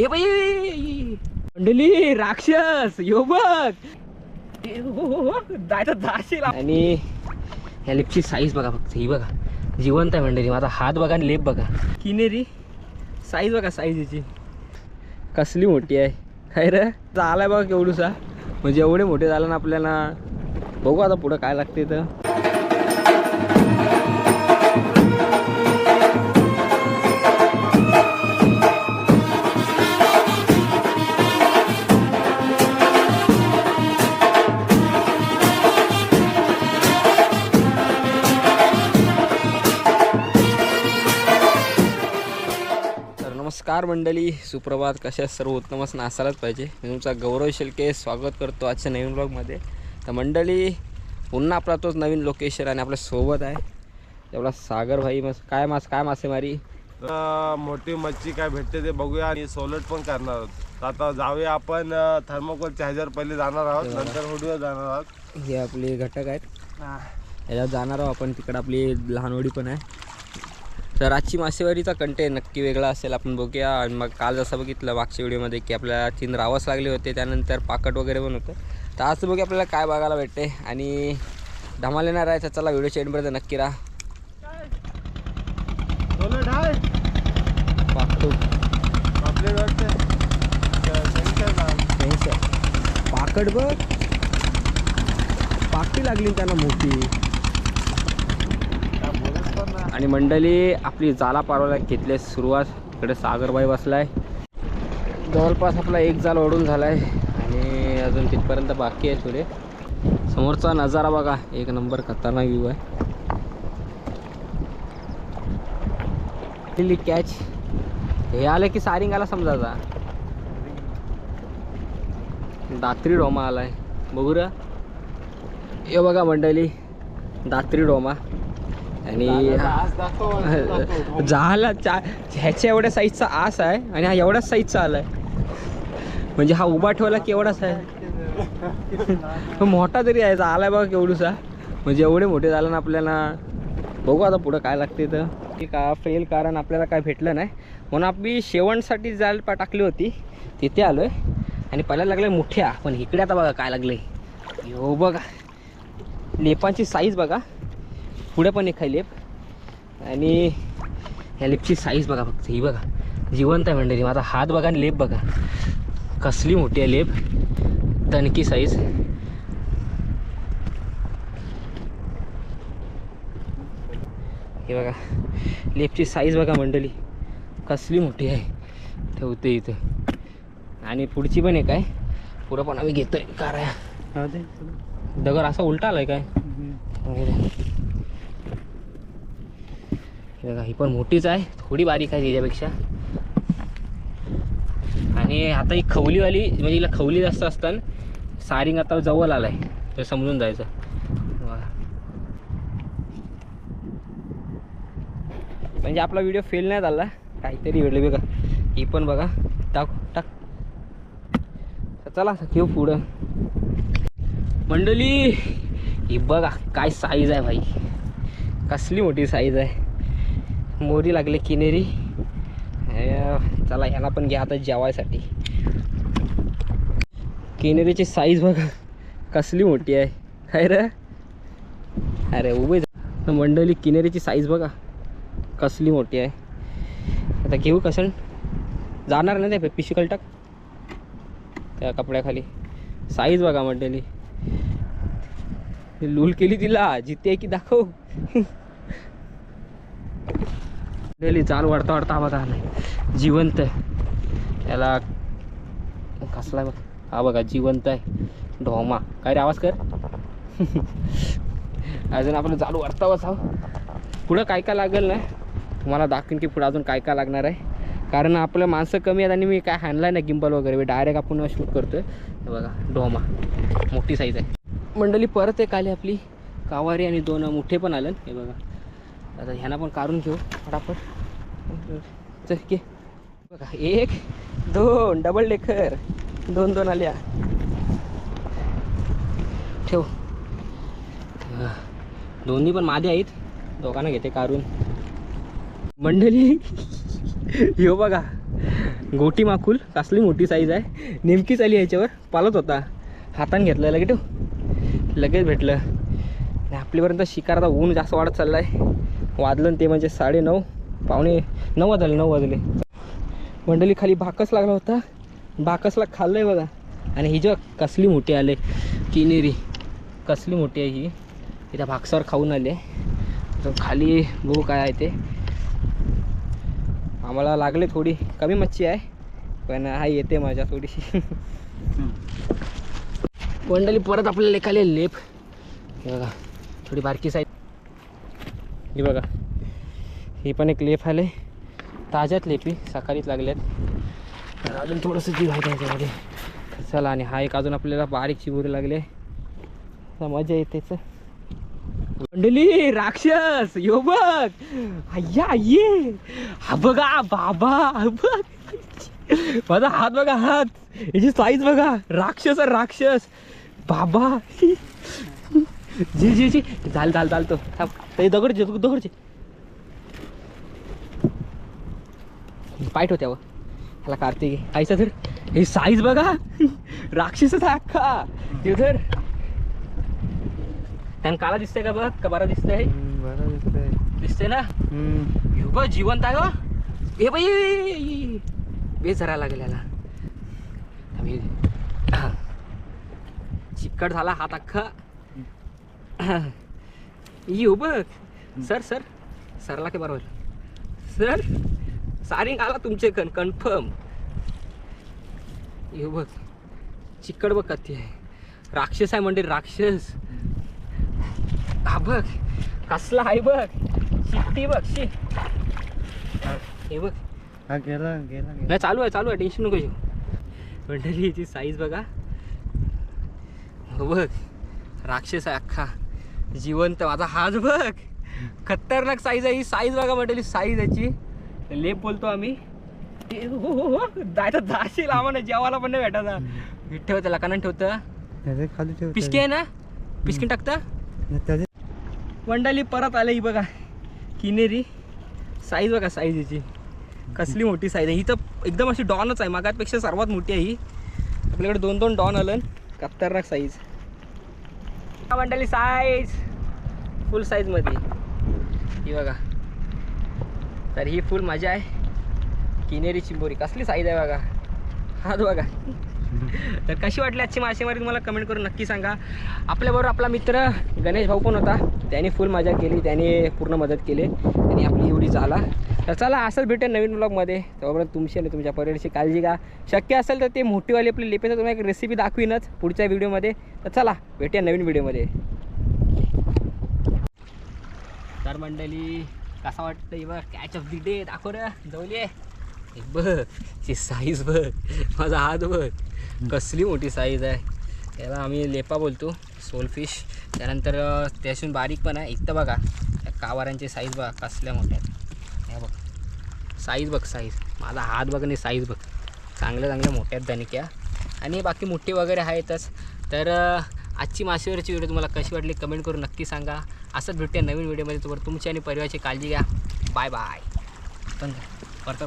ए बाई मंडली राक्षस यो बघ. हो, हो, हो, हो. जायचं जाशील आणि ह्या लिपची साईज बघा फक्त ही बघा. जिवंत आहे मंडळी माझा हात बघा आणि लेप बघा. किनेरी साईज बघा साईज याची कसली मोठी आहे. काय रे? आलाय बघा केवढूसा. म्हणजे एवढे मोठे झाले ना आपल्याला. बघू आता पुढं काय लागते तर नमस्कार मंडळी सुप्रभात. कशा सर्व उत्तमच नासायलाच पाहिजे. मी तुमचा गौरव शिल्के स्वागत करतो आजच्या नवीन ब्लॉगमध्ये. तर मंडळी पुन्हा आपला तोच नवीन लोकेशन आणि आपल्यासोबत आहे. तेवढा सागर भाई मस्त. काय मास काय मासेमारी? मोठी मच्छी काय भेटते ते बघूया आणि सोलट पण करणार आहोत. आता जाऊया आपण थर्मोकोल चार्जर पहिले जाणार आहोत. नंतर हुडूला जाणार आहोत. हे आपले घटक आहेत. याच्यात जाणार आहोत आपण. तिकडं आपली लहान होडी पण आहे. तर आजची मासेवारीचा कंटेंट नक्की वेगळा असेल. आपण बघूया. आणि मग काल जसं बघितलं मागच्या व्हिडिओमध्ये की आपल्याला तीन रावस लागले होते. त्यानंतर पाकट वगैरे पण होतं. तर आज बघूया आपल्याला काय बघायला भेटते. आणि धमाल येणार आहे तर चला व्हिडिओच्या एंडपर्यंत नक्की राहा. पाकट. बघ. पाकटी लागली त्यांना मोठी. आणि मंडळी आपली जाला पारवायला घेतली आहे सुरुवात. इकडे सागरबाई बसलाय. जवळपास आपला एक जाल ओढून झालाय आणि अजून तिथपर्यंत बाकी आहे थोडे. समोरचा नजारा बघा. एक नंबर खतरनाक व्ह्यू आहे. कॅच हे आलं की सारिंग आला समजायचा दात्री डोमा आलाय. बघू र. हे बघा मंडळी दात्री डोमा. आणि झाला चा ह्याच्या एवढ्या साईजचा आस आहे आणि हा एवढाच साईजचा आलाय. म्हणजे हा उभा ठेवला केवढाच आहे. मोठा तरी आहे आलाय बघा केवढूसा. म्हणजे एवढे मोठे झाले ना आपल्याला. बघू आता पुढं काय लागते तर ते का फेल कारण आपल्याला काय भेटलं नाही. म्हणून आपली शेवणसाठी जाल पा टाकली होती. तिथे आलो आहे आणि पहिल्याला लागल्या मोठ्या. पण इकडे आता बघा काय लागले हो बघा. लेपांची साईज बघा. पुढे पण एक आहे लेप. आणि ह्या लेपची साईज बघा फक्त ही बघा. जिवंत आहे मंडळी माझा हात बघा आणि लेप बघा. कसली मोठी आहे लेप. तणकी साईज हे बघा लेपची साईज बघा मंडळी. कसली मोठी आहे. ठेवते इथं. आणि पुढची पण एक आहे. पुढं पण आम्ही घेतोय. काराया. दगड असा उलटा आलाय काय? बघा ही पण मोठीच आहे. थोडी बारीक आहे त्याच्यापेक्षा आणि आता ही खवलीवाली म्हणजे हिला खवली जास्त असताना सारिंग आता जवळ आलाय. तर समजून जायचं. म्हणजे आपला व्हिडिओ फेल नाही झाला. काहीतरी वेळ बघा. ही पण बघा. टाक टाक. चला घेऊ पुढं. मंडळी ही बघा काय साईज आहे भाई. कसली मोठी साईज आहे. मोरी लागले किनेरी. चला ह्याला पण घ्या आता जेवायसाठी. किनेरीची साईज बघा कसली मोठी आहे. काय रे. अरे उभे जा. मंडळी किनेरीची साईज बघा कसली मोठी आहे. आता घेऊ कसं? जाणार नाही ते पिशवी टाक त्या कपड्याखाली. साईज बघा मंडळी. लूल केली तिला जिते की दाखव. डेली चाल वाढता वाढता हा आला. जिवंत आहे. याला कसला बघ. हा बघा जिवंत आहे. ढोमा. काय रे आवाज कर? अजून आपलं चालू वाढता बसाव पुढं काय काय लागेल ना? तुम्हाला दाखवीन की पुढं अजून काय काय लागणार आहे. कारण आपलं माणसं कमी आहेत आणि मी काय हाणलाय ना गिंबल वगैरे. मी डायरेक्ट आपण शूट करतोय. हे बघा डोमा मोठी साईज आहे. मंडळी परत एक आली आपली. कावारी आणि दोन मुठे पण आलं. हे बघा. आता ह्यांना पण काढून घेऊ फटाफट. चल बघा एक दोन डबल डेकर दोन दोन आल्या. ठेव. दोन्ही पण माझे आहेत. दोघांना घेते काढून. मंडळी यो बघा. गोटी माकुल कसली मोठी साईज आहे. नेमकीच आली याच्यावर. पालत होता. हाताने घेतलं लगेच ठेव. लगेच भेटलं. आणि आपल्यापर्यंत शिकार आता ऊन जास्त वाढत चाललं आहे वाजलं ते म्हणजे साडे नऊ पावणे नऊ वाजले नऊ वाजले. मंडळी खाली भाकस लागला होता. भाकसला खाल्लं आहे बघा. आणि ही जेव्हा कसली मोठी आले. किनेरी कसली मोठी आहे ही. त्या भाकसावर खाऊन आले. तर खाली बघू काय आहे ते. आम्हाला लागले थोडी कमी मच्छी आहे पण हा येते माझ्या थोडीशी मंडळी परत आपल्याला लेखाले लेप. बघा थोडी बारकी साईज. ही बघा. ही पण एक लेप आले ताज्यात लेपी सकाळीच लागल्यात. तर अजून थोडंसं जीव आहे त्याच्यामध्ये. तर चला आणि हा एक अजून आपल्याला बारीक चिबुरी लागले. मजा येतेच मंडली राक्षस यो बघ. अय्या ये. हा बघा बाबा बघ. माझा हात बघा हात. याची साईज बघा. राक्षस राक्षस. बाबा. जी जी जी. झाल झाल चालतो थांब. ते दगडचे तू दगडचे पाईट होत्या व ह्याला कार्तिक. आईचा तर हे साईज बघा. राक्षसच अख्खा. ते धर. त्यानं काला दिसतंय का बघ? का बरा दिसतंय? दिसतंय. ना? ह्यो बघ जिवंत आहे हो. ए बाई बे जरा लागेल याला. आम्ही चिकट झाला हात अख्खा. येऊ बघ सर सर. सरला काय बरोबर. सर सारिंग आला तुमचे कन कन्फर्म येऊ बघ चिकट बघ कत्ती आहे. राक्षस आहे म्हणजे राक्षस. हा बघ. कसला आहे बघ. शिट्टी बघ शी. हे बघ. हा गेला गेला नाही चालू आहे चालू आहे. टेन्शन नको घेऊ. मंडळी याची साईज बघा. हो बघ. राक्षस आहे अख्खा. जिवंत माझा हात बघ. खतरनाक साईज आहे. ही साईज बघा मंडळी साईज याची. लेप बोलतो आम्ही. जायचं जाशील आम्हाला. जेवायला पण नाही भेटायचा ठेवतं लकानं ठेवतं खाली ठेव पिसके आहे ना? पिसकीन टाकतं मंडळी परत आले ही बघा. किनेरी. साईज बघा साईज याची. कसली मोठी साईज आहे. ही तर एकदम अशी डॉनच आहे. मागातपेक्षा सर्वात मोठी आहे ही. आपल्याकडे दोन दोन डॉन आलं. खतरनाक साईज मंडळी साईज फुल साईजमध्ये ही बघा. तर ही फुल मजा आहे. किनेरी चिंबोरी. कसली साईज आहे बघा. हात बघा. तर कशी वाटली आजची मासेमारी तुम्हाला कमेंट करून नक्की सांगा. आपल्याबरोबर आपला मित्र गणेश भाऊ पण होता. त्याने फुल मजा केली त्याने पूर्ण मदत केली. आणि आपली एवढी झाला. तर चला असंच भेटेल नवीन ब्लॉगमध्ये तोपर्यंत तुमची आणि तुमच्या परिवाराची काळजी घ्या. शक्य असेल तर ते मोठीवाली आपली लेपेचं तुम्हाला एक रेसिपी दाखवीनच पुढच्या व्हिडिओमध्ये तर चला भेटूया नवीन व्हिडिओमध्ये तर मंडळी कसा वाटतं बघ? कॅच ऑफ दी डे दाखव रे जवली बघ ती साईज बघ. माझा हात बघ. कसली मोठी साईज आहे. याला आम्ही लेपा बोलतो सोलफिश त्यानंतर त्याच्यातून बारीक पण आहे. इथं बघा त्या कावारांची साईज बघा कसल्या मोठ्या आहेत. बघ. साईज बघ साईज माझा हात बघ आणि साईज बघ. चांगल्या चांगल्या मोठ्या आहेत दणक्या. आणि बाकी मोठे वगैरे आहेतच. तर आजची मासेवरची व्हिडिओ तुम्हाला कशी वाटली कमेंट करून नक्की सांगा. असंच भेटते नवीन व्हिडिओमध्ये तुम्हाला तुमची आणि परिवाराची काळजी घ्या. बाय बाय पण परत